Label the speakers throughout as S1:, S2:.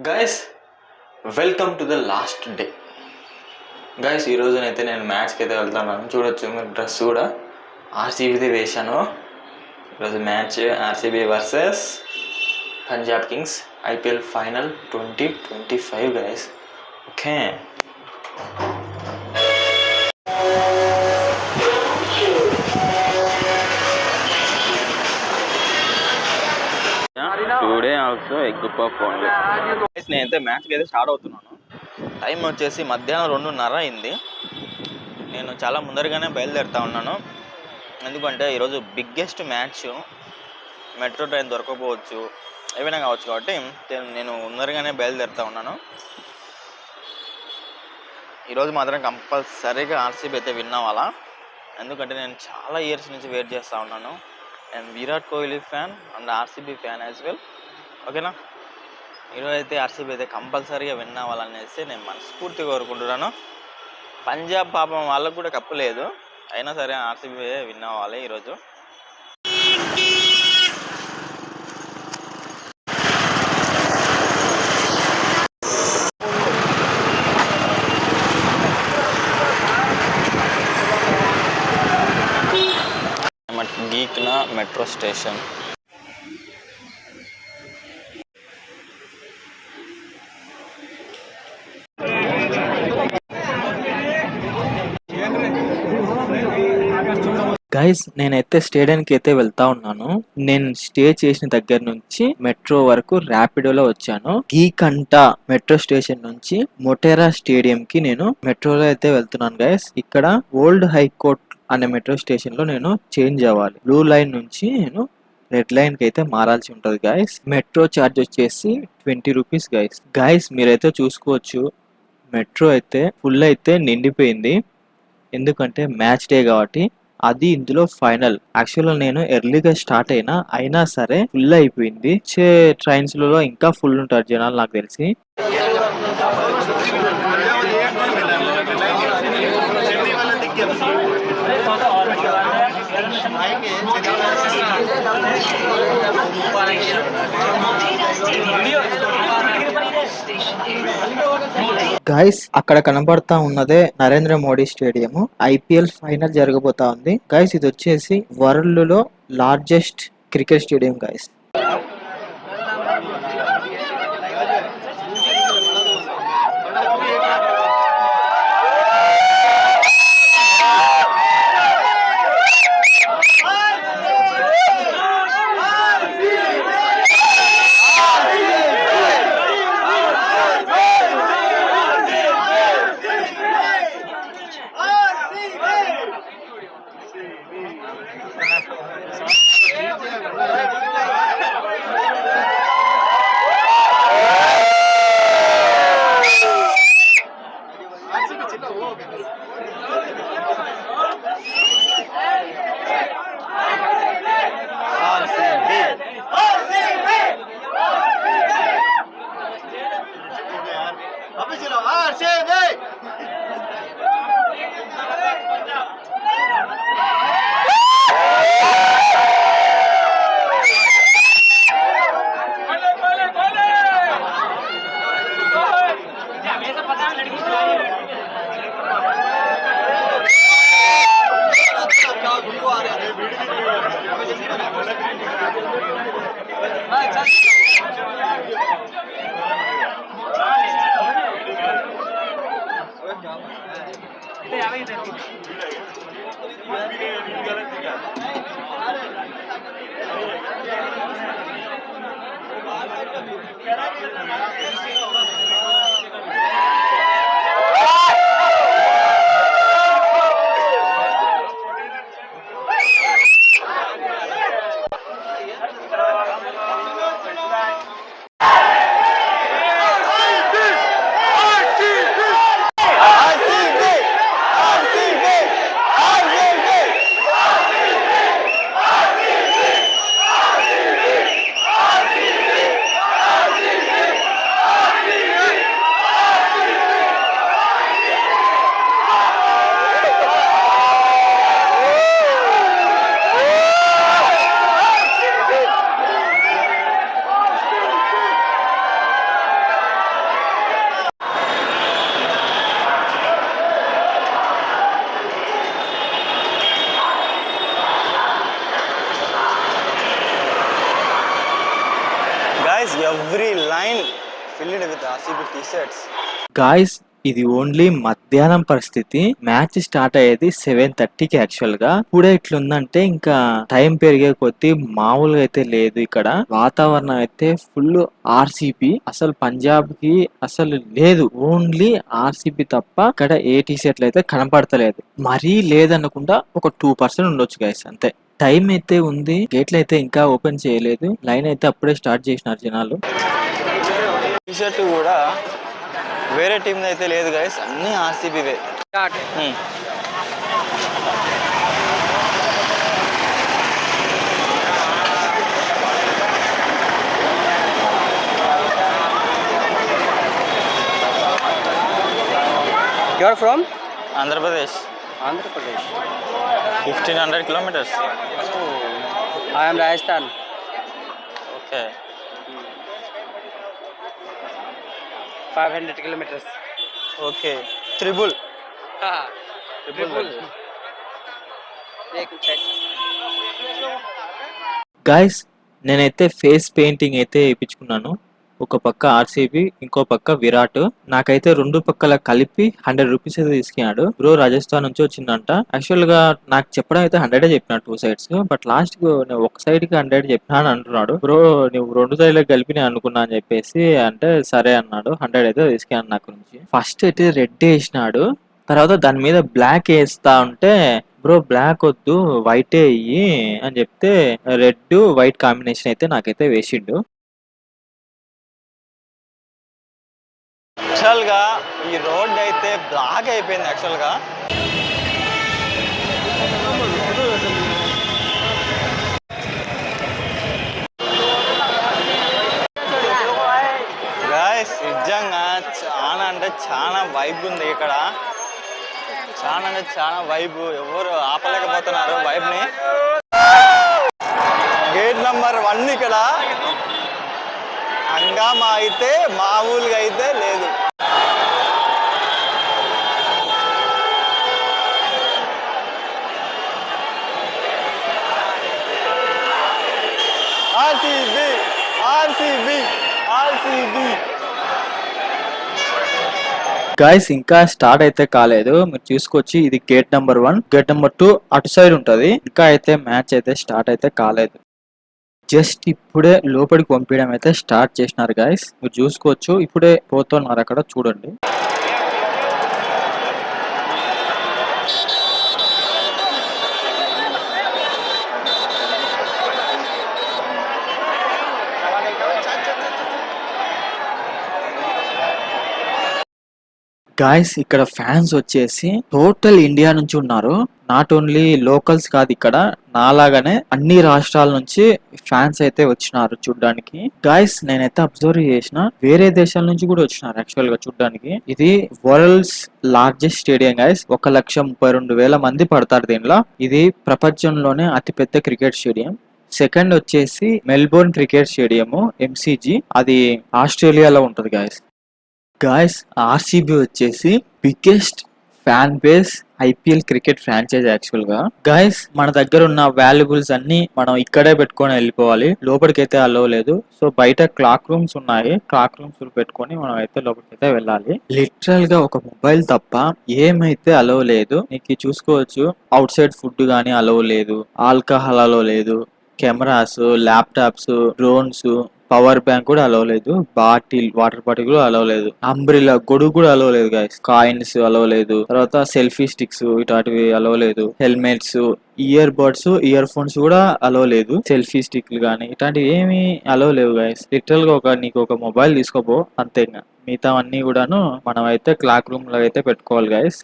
S1: Guys welcome to the last day guys ఈ రోజునైతే నేను మ్యాచ్కి అయితే వెళ్తున్నాను. చూడొచ్చు మీరు డ్రెస్ కూడా. ఆర్సీబీది వేశాను. ఈరోజు match RCB versus Punjab kings IPL final twenty twenty five guys okay also egg puff only నేనైతే మ్యాచ్కి అయితే స్టార్ట్ అవుతున్నాను. టైం వచ్చేసి మధ్యాహ్నం రెండున్నర అయింది. నేను చాలా ముందరగానే బయలుదేరుతా ఉన్నాను. ఎందుకంటే ఈరోజు బిగ్గెస్ట్ మ్యాచ్ మెట్రో ట్రైన్ దొరకకపోవచ్చు ఏమైనా కావచ్చు కాబట్టి నేను- ముందరగానే బయలుదేరుతా ఉన్నాను. ఈరోజు మాత్రం కంపల్సరీగా ఆర్సీబీ అయితే విన్ అవ్వాలా. ఎందుకంటే నేను చాలా ఇయర్స్ నుంచి వెయిట్ చేస్తూ ఉన్నాను. And Virat Kohli fan and RCB fan as well ఓకేనా? ఈరోజు అయితే ఆర్సీబీ అయితే కంపల్సరీగా విన్ అవ్వాలనేసి నేను మనస్ఫూర్తిగా కోరుకుంటున్నాను. పంజాబ్ పాపం వాళ్ళకు కూడా కప్పు లేదు. అయినా సరే ఆర్సీబీ విన్ అవ్వాలి ఈరోజు. గీక్నా మెట్రో స్టేషన్.
S2: గైస్ నేనైతే స్టేడియానికి అయితే వెళ్తా ఉన్నాను. నేను స్టే చేసిన దగ్గర నుంచి మెట్రో వరకు ర్యాపిడోలో వచ్చాను. గీకంట మెట్రో స్టేషన్ నుంచి మొటేరా స్టేడియం కి నేను మెట్రోలో అయితే వెళ్తున్నాను గైస్ ఇక్కడ ఓల్డ్ హైకోర్ట్ అనే మెట్రో స్టేషన్లో నేను చేంజ్ అవ్వాలి. బ్లూ లైన్ నుంచి నేను రెడ్ లైన్కి అయితే మారాల్సి ఉంటది గైస్ మెట్రో చార్జ్ వచ్చేసి ట్వంటీ రూపీస్ గైస్ గైస్ మీరైతే చూసుకోవచ్చు మెట్రో అయితే ఫుల్ అయితే నిండిపోయింది. ఎందుకంటే మ్యాచ్ డే కాబట్టి అది ఇందులో ఫైనల్. యాక్చువల్ నేను ఎర్లీగా స్టార్ట్ అయినా అయినా సరే ఫుల్ అయిపోయింది. వచ్చే ట్రైన్స్లో ఇంకా ఫుల్ ఉంటారు జనాలు నాకు తెలిసి. గైస్ అక్కడ కనబడతా ఉన్నదే Narendra Modi stadium IPL final జరగబోతా ఉంది. గైస్ ఇది వచ్చేసి వరల్డ్లో largest cricket stadium guys
S1: sets
S2: guys ఇది ఓన్లీ మధ్యాహ్నం పరిస్థితి. మ్యాచ్ స్టార్ట్ అయ్యేది సెవెన్ థర్టీకి యాక్చువల్గా. ఇప్పుడే ఇట్లుందంటే ఇంకా టైం పెరిగే కొద్దీ మామూలుగా అయితే లేదు ఇక్కడ. వాతావరణం అయితే ఫుల్ ఆర్సీబీ అసలు పంజాబ్కి అసలు లేదు. ఓన్లీ ఆర్సీబీ తప్ప ఇక్కడ ఏ టీ షర్ట్లు అయితే కనపడతలేదు. మరీ లేదనకుండా ఒక టూ పర్సెంట్ ఉండొచ్చు గైస్ అంతే. టైం అయితే ఉంది. గేట్లు అయితే ఇంకా ఓపెన్ చేయలేదు. లైన్ అయితే అప్పుడే స్టార్ట్ చేసినారు జనాలు.
S1: టీ షర్ట్ కూడా వేరే టీం అయితే లేదు గైస్ అన్ని ఆర్సీబీవే
S3: You are from?
S1: Andhra Pradesh
S3: Andhra Pradesh.
S1: Fifteen hundred kilometres
S3: I am Rajasthan.
S1: Okay
S3: 500 kilometers.
S1: Okay. Triple.
S3: check.
S2: Guys నేనైతే ఫేస్ పెయింటింగ్ అయితే వేయించుకున్నాను. ఒక పక్క ఆర్సీబీ ఇంకో పక్క విరాట్. నాకైతే రెండు పక్కల కలిపి హండ్రెడ్ రూపీస్ అయితే తీసుకున్నాడు. బ్రో రాజస్థాన్ నుంచి వచ్చిందంట. యాక్చువల్గా నాకు చెప్పడం అయితే హండ్రెడ్ చెప్పినాడు టూ సైడ్స్ బట్ లాస్ట్ నేను ఒక సైడ్కి హండ్రెడ్ చెప్పినా అని అంటున్నాడు. బ్రో నువ్వు రెండు సైడ్ కలిపి నేను అనుకున్నా అని చెప్పేసి అంటే సరే అన్నాడు. హండ్రెడ్ అయితే తీసుకున్నాను నాకు నుంచి. ఫస్ట్ అయితే రెడ్ వేసినాడు. తర్వాత దాని మీద బ్లాక్ వేస్తా ఉంటే బ్రో బ్లాక్ వద్దు వైటే అయ్యి అని చెప్తే రెడ్ వైట్ కాంబినేషన్ అయితే నాకైతే వేసిండు.
S1: యాక్చువల్గా ఈ రోడ్ అయితే బ్లాక్ అయిపోయింది యాక్చువల్గా గాయస్ నిజంగా చాలా అంటే చాలా వైబ్ ఉంది ఇక్కడ. చాలా అంటే చాలా వైబ్ ఎవరు ఆపలేకపోతున్నారు వైబ్ని గేట్ నంబర్ వన్ ఇక్కడ. హంగామా అయితే మామూలుగా అయితే
S2: గైస్ ఇంకా స్టార్ట్ అయితే కాలేదు. మీరు చూసుకోవచ్చు ఇది gate number one gate number two అటు సైడ్ ఉంటది. ఇంకా అయితే మ్యాచ్ అయితే స్టార్ట్ అయితే కాలేదు. జస్ట్ ఇప్పుడే లోపలికి పంపించడం అయితే స్టార్ట్ చేసినారు గాయస్ మీరు చూసుకోవచ్చు ఇప్పుడే పోతున్నారు అక్కడ చూడండి. గాయస్ ఇక్కడ ఫ్యాన్స్ వచ్చేసి టోటల్ ఇండియా నుంచి ఉన్నారు. నాట్ ఓన్లీ లోకల్స్ కాదు ఇక్కడ నాలాగానే అన్ని రాష్ట్రాల నుంచి ఫ్యాన్స్ అయితే వచ్చినారు చూడ్డానికి. గాయస్ నేనైతే అబ్జర్వ్ చేసిన వేరే దేశాల నుంచి కూడా వచ్చినారు యాక్చువల్గా చూడ్డానికి. ఇది వరల్డ్స్ లార్జెస్ట్ స్టేడియం గాయస్ ఒక లక్ష ముప్పై రెండు వేల మంది పడతారు దీనిలో. ఇది ప్రపంచంలోనే అతిపెద్ద క్రికెట్ స్టేడియం సెకండ్ వచ్చేసి మెల్బోర్న్ క్రికెట్ స్టేడియం ఎంసీజీ అది ఆస్ట్రేలియాలో ఉంటది గాయస్ గాయస్ ఆర్సీబీ వచ్చేసి biggest fan base IPL cricket franchise యాక్చువల్గా. గాయస్ మన దగ్గర ఉన్న వాల్యుబుల్స్ అన్ని మనం ఇక్కడే పెట్టుకొని వెళ్ళిపోవాలి. లోపలికి అయితే అలో లేదు. సో బయట క్లాక్ రూమ్స్ ఉన్నాయి. క్లాక్ రూమ్స్ పెట్టుకొని మనం అయితే లోపలికి అయితే వెళ్ళాలి. లిటరల్గా ఒక మొబైల్ తప్ప ఏమైతే అలో లేదు. నీకు చూసుకోవచ్చు. అవుట్ సైడ్ ఫుడ్ గానీ అలో లేదు. ఆల్కహాల్ అలో లేదు. Cameras laptops drones power bank కూడా అలవ్ లేదు. బాటిల్ వాటర్ బాటిల్ కూడా అలవ్ లేదు. అంబ్రిలా గొడుగు కూడా అలవ్ లేదు గాయస్ కాయిన్స్ అలవ్ లేదు. తర్వాత సెల్ఫీ స్టిక్స్ ఇటాటివి అలవ్ లేదు. Helmets earbuds earphones కూడా అలవ్ లేదు. సెల్ఫీ స్టిక్లు కానీ ఇట్లాంటివి ఏమి అలవ్ లేవు గాయస్ లిటరల్గా ఒక నీకు ఒక మొబైల్ తీసుకోపో అంతే ఇంకా మిగతా అన్ని కూడాను మనం అయితే క్లాక్ రూమ్లో అయితే పెట్టుకోవాలి గాయస్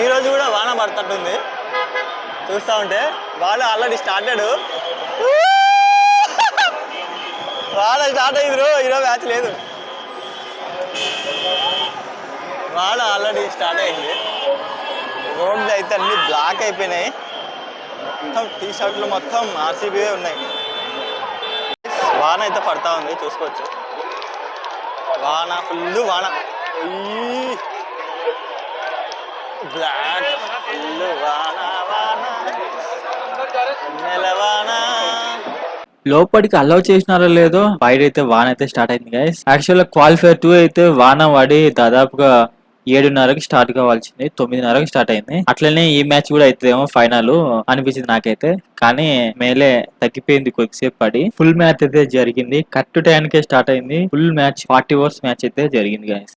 S1: ఈ రోజు కూడా వాన పడుతుంటుంది. చూస్తా ఉంటే వాళ్ళు ఆల్రెడీ స్టార్టెడ్ వాన స్టార్ట్ అయింది రో ఈరోజు మ్యాచ్ లేదు. వాన ఆల్రెడీ స్టార్ట్ అయింది. రోడ్లు అయితే అన్ని బ్లాక్ అయిపోయినాయి. మొత్తం టీ షర్ట్లు మొత్తం ఆర్సీబీ ఉన్నాయి. వాన అయితే పడతా ఉంది చూసుకోవచ్చు. వాన ఫుల్ వాన. బ్లాక్ ఫుల్ వాన వాన.
S2: లోపలికి అలౌ చేసినారో లేదో బయట అయితే వాన అయితే స్టార్ట్ అయింది గైస్ యాక్చువల్ క్వాలిఫైర్ టూ అయితే వాన పడి దాదాపుగా ఏడున్నరకి స్టార్ట్ కావాల్సింది తొమ్మిదిన్నరకి స్టార్ట్ అయింది. అట్లనే ఈ మ్యాచ్ కూడా అవుతుందేమో ఫైనల్ అనిపించింది నాకైతే. కానీ మేలే తగ్గిపోయింది కొద్దిసేపు పడి. ఫుల్ మ్యాచ్ అయితే జరిగింది కరెక్ట్ టైంకే స్టార్ట్ అయింది. Full match forty overs match అయితే జరిగింది గైస్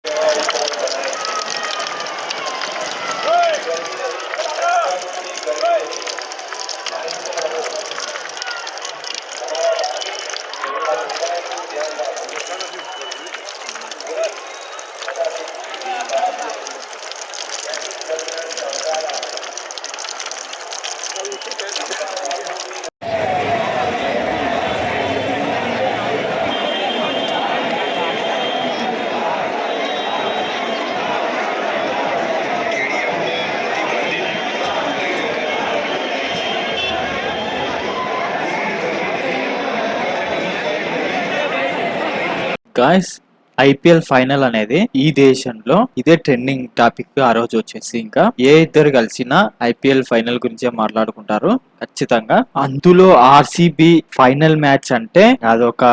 S2: గాయస్ ఐపీఎల్ ఫైనల్ అనేది ఈ దేశంలో ఇదే ట్రెండింగ్ టాపిక్ ఆ రోజు వచ్చేసి ఇంకా ఏ ఇద్దరు కలిసినా ఐపీఎల్ ఫైనల్ గురించే మాట్లాడుకుంటారు. ఖచ్చితంగా. అందులో ఆర్సీబీ ఫైనల్ మ్యాచ్ అంటే అదొక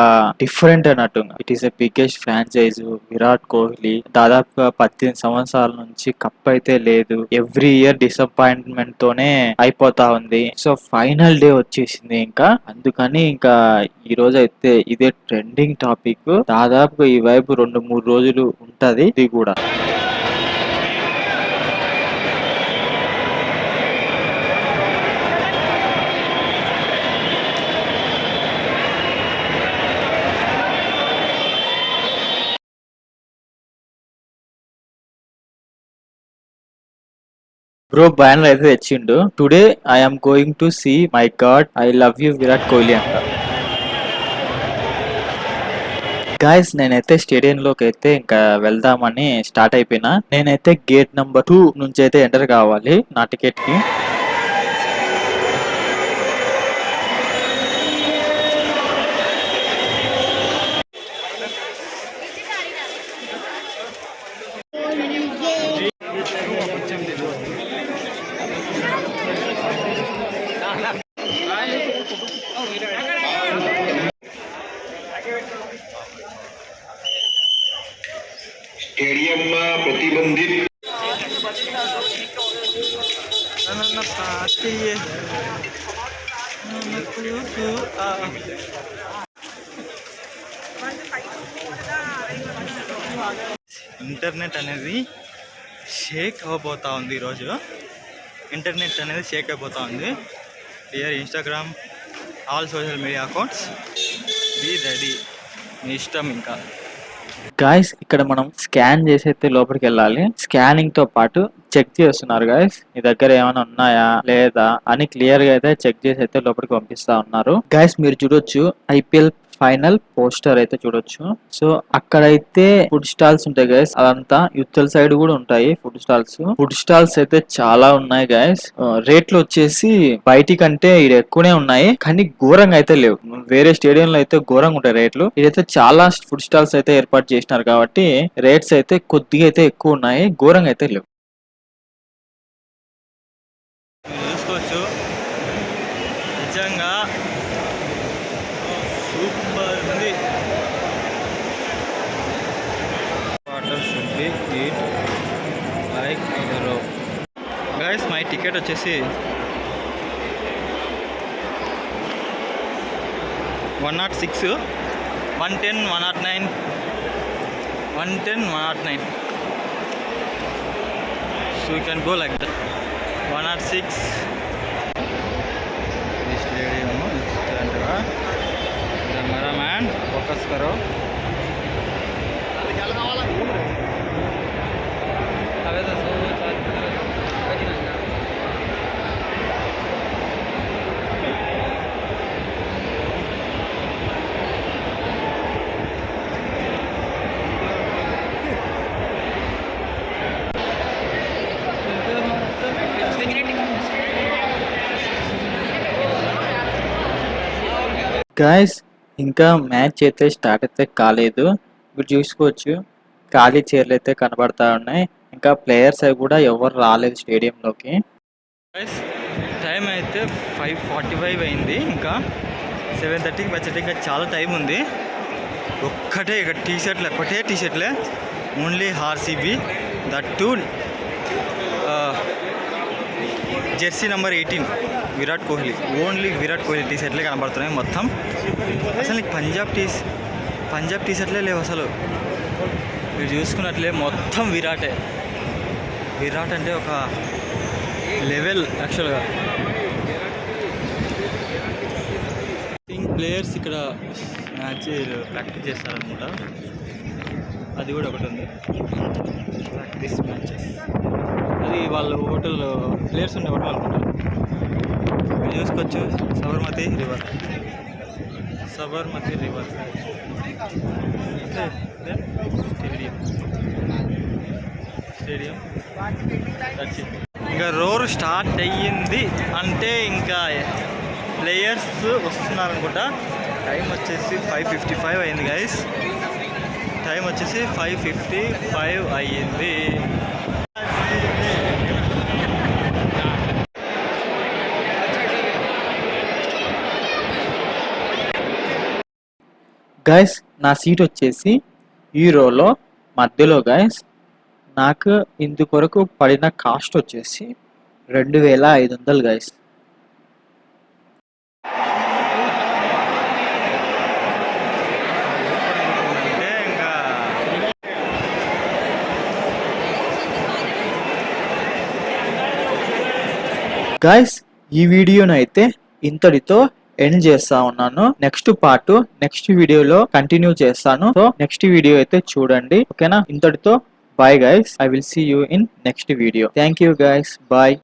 S2: డిఫరెంట్ అన్నట్టు it is a biggest franchise Virat Kohli దాదాపుగా పద్దెనిమిది సంవత్సరాల నుంచి కప్ అయితే లేదు. ఎవ్రీ ఇయర్ డిసప్పాయింట్మెంట్ తోనే అయిపోతా ఉంది. సో ఫైనల్ డే వచ్చేసింది ఇంకా. అందుకని ఇంకా ఈ రోజు అయితే ఇదే ట్రెండింగ్ టాపిక్ దాదాపుగా ఈ వైపు రెండు మూడు రోజులు ఉంటది. ఇది కూడా. బ్రో బ్యానర్ అయితే తెచ్చిండు. Today I'm going to see my god I love you Virat Kohli అంట. గాయస్ నేనైతే స్టేడియం లోకి అయితే ఇంకా వెళ్దామని స్టార్ట్ అయిపోయినా. నేనైతే గేట్ నెంబర్ టూ నుంచి అయితే ఎంటర్ కావాలి నా టికెట్
S1: ఇంటర్నెట్ అనేది షేక్ అవ్వబోతా ఉంది ఈరోజు. ఇంటర్నెట్ అనేది షేక్ అయిపోతా ఉంది. Year Instagram all social media accounts be ready మీ ఇష్టం ఇంకా.
S2: గాయస్ ఇక్కడ మనం స్కాన్ చేసి అయితే లోపలికి వెళ్ళాలి. స్కానింగ్తో పాటు చెక్ చేస్తున్నారు గైస్ మీ దగ్గర ఏమైనా ఉన్నాయా? లేదా? అని క్లియర్గా అయితే చెక్ చేసి అయితే లోపలికి పంపిస్తా ఉన్నారు. గైస్ మీరు చూడొచ్చు ఐపీఎల్ ఫైనల్ పోస్టర్ అయితే చూడొచ్చు. సో అక్కడైతే ఫుడ్ స్టాల్స్ ఉంటాయి గైస్ అదంతా యుద్ధల సైడ్ కూడా ఉంటాయి ఫుడ్ స్టాల్స్ ఫుడ్ స్టాల్స్ అయితే చాలా ఉన్నాయి గైస్ రేట్లు uh, వచ్చేసి బయటి కంటే ఇక్కడ ఎక్కువనే ఉన్నాయి కానీ ఘోరంగా అయితే లేవు. వేరే స్టేడియం లో అయితే ఘోరంగా ఉంటాయి రేట్లు ఇదైతే చాలా ఫుడ్ స్టాల్స్ అయితే ఏర్పాటు చేసినారు కాబట్టి రేట్స్ అయితే కొద్దిగా అయితే ఎక్కువ ఉన్నాయి ఘోరంగా అయితే లేవు
S1: మీరు చూసుకోవచ్చు నిజంగా సూపర్ ఉంది. Water should like guys my ticket వచ్చేసి one nought six one ten one nought nine one ten one nought nine. So you can go like that one nought six focus करो।
S2: guys ఇంకా match అయితే start అయితే కాలేదు. ఇప్పుడు చూసుకోవచ్చు. ఖాళీ చైర్లు అయితే కనబడతా ఉన్నాయి. ఇంకా ప్లేయర్స్ అవి కూడా ఎవరు రాలేదు స్టేడియంలోకి.
S1: టైం అయితే ఫైవ్ ఫార్టీ ఫైవ్ అయింది. ఇంకా
S2: సెవెన్ థర్టీకి మ్యాచ్ ఇంకా చాలా టైం ఉంది. ఒక్కటే ఇక టీ షర్ట్లు ఒకటే tea షర్ట్లే only RCB that too jersey number eighteen Virat Kohli. Only Virat Kohli tea షర్ట్లే కనబడుతున్నాయి మొత్తం. అసలు నీకు పంజాబ్ టీ పంజాబ్ టీ షర్ట్లే లేవు అసలు. మీరు చూసుకున్నట్లే మొత్తం విరాటే. విరాట్ అంటే ఒక లెవెల్ యాక్చువల్గా. ప్లేయర్స్ ఇక్కడ మ్యాచ్ ప్రాక్టీస్ చేస్తారనమాట అది కూడా ఒకటి ఉంది. ప్రాక్టీస్ మ్యాచెస్ అది వాళ్ళు హోటల్ ప్లేయర్స్ ఉండే హోటల్ అనుకుంటారు మీరు చూసుకోవచ్చు Sabarmati river. Sabarmati river stadium. Stadium. ఇంకా రోర్ స్టార్ట్ అయ్యింది. అంటే ఇంకా ప్లేయర్స్ వస్తున్నారు అనుకుంటా టైం వచ్చేసి ఫైవ్ ఫిఫ్టీ ఫైవ్ అయింది గైస్ టైం వచ్చేసి ఫైవ్ ఫిఫ్టీ ఫైవ్ అయ్యింది.
S4: గైస్ నా సీట్ వచ్చేసి ఈ రోలో మధ్యలో గైస్ నాకు ఇందుకొరకు పడిన కాస్ట్ వచ్చేసి రెండు వేల ఐదు వందలు గైస్ గైస్ ఈ వీడియోను అయితే ఇంతటితో ఎండ్ చేస్తా ఉన్నాను. నెక్స్ట్ పార్ట్ నెక్స్ట్ వీడియోలో కంటిన్యూ చేస్తాను. సో నెక్స్ట్ వీడియో అయితే చూడండి. ఓకేనా ఇంతటితో bye guys I will see you in next video thank you guys bye